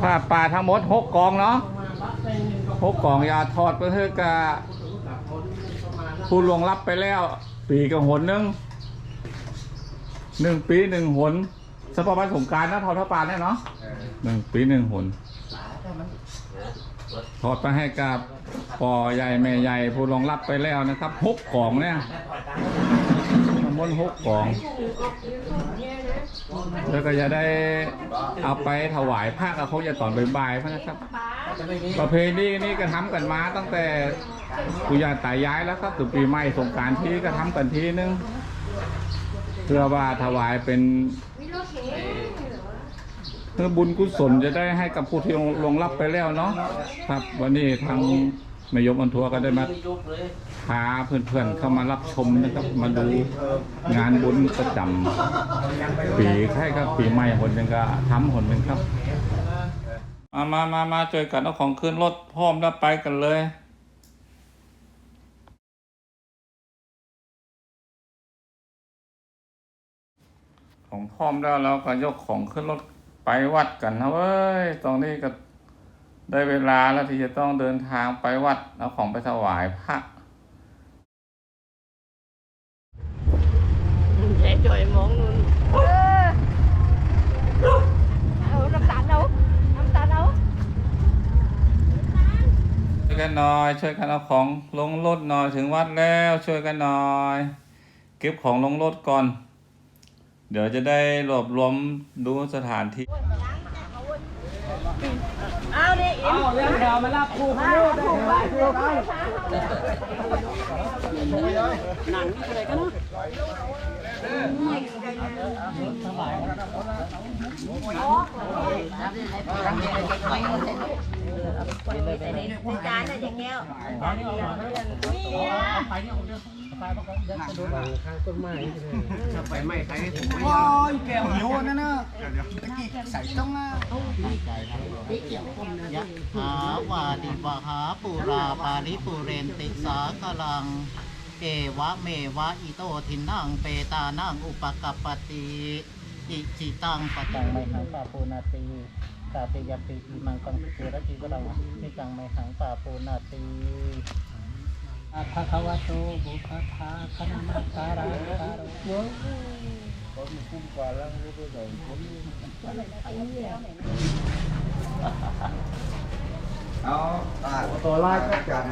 ผ้าป่าทั้งหมดหกกองเนาะหกกองยาทอดเพื่อให้กะผู้ลวงรับไปแล้ว ปีกับหนหนึงหนึ่งปีหนึ่งหนสปอร์ตสงกรารนะทอดผ้าป่าเนี่ยเนาะหนึ่งปีหนึ่งหนทอดไปให้กับปอใหญ่แม่ใหญ่ผู้ลวงรับไปแล้วนะครับหกกองเนี่ยทั้งหมดหกกอง แล้วก็จะได้เอาไปถวายพระกับเขาจะตอนบ่ายๆพระนะครับ ประเพณีนี้ก็ทำกันมาตั้งแต่ปุยาตายายแล้วครับถึงปีใหม่สงการที่ก็ทำกันทีนึงเพื่อว่าถวายเป็นเพื่อบุญกุศลจะได้ให้กับผู้ที่ลงรับไปแล้วเนาะครับ วันนี้ทาง นายกอันทัวร์ก็ได้มาพาเพื่อนๆเข้ามารับชมนะครับมาดูงานบุญประจำปีใครครับปีใหม่คนหนึงก็ทำคนหนึ่งครับ มามามามาช่วยกันเอาของขึ้นรถพร้อมแล้วไปกันเลยของพร้อมแล้วเราก็ยกของขึ้นรถไปวัดกันนะเว้ย ตรงนี้ก็ ได้เวลาแล้วที่จะต้องเดินทางไปวัดเอาของไปถวายพระแย่จ่อยมองนู่นเออเอาน้ำตาลเอาน้ำตาลเอาช่วยกันหน่อย ช่วยกันเอาของลงรถหน่อยถึงวัดแล้วช่วยกันหน่อย เก็บของลงรถก่อน เดี๋ยวจะได้รวบรวมดูสถานที่ เอาดิอิมเรื่องเดียวมาลับครูมาถูกไปถูกไปหนังนี่อะไรกันเนาะ จานน่ะอย่างเงี้ยโอ้ยแก้วหิวนั่นนะตะกี้ใส่ต้องนะยะหาวาดิวหาปุราปาริปุเรนติสากลังเอวะเมวะอิโตทินังเปตานังอุปกัปปติ อิจิตังปะตังไมหังปาปูนาตีตาเตยปิอิมังกังเจรติกรังนิจังไมหังปาปูนาตีอาภะคะวะโตบุพพาคณมัสการะการะตัวลายก็จัด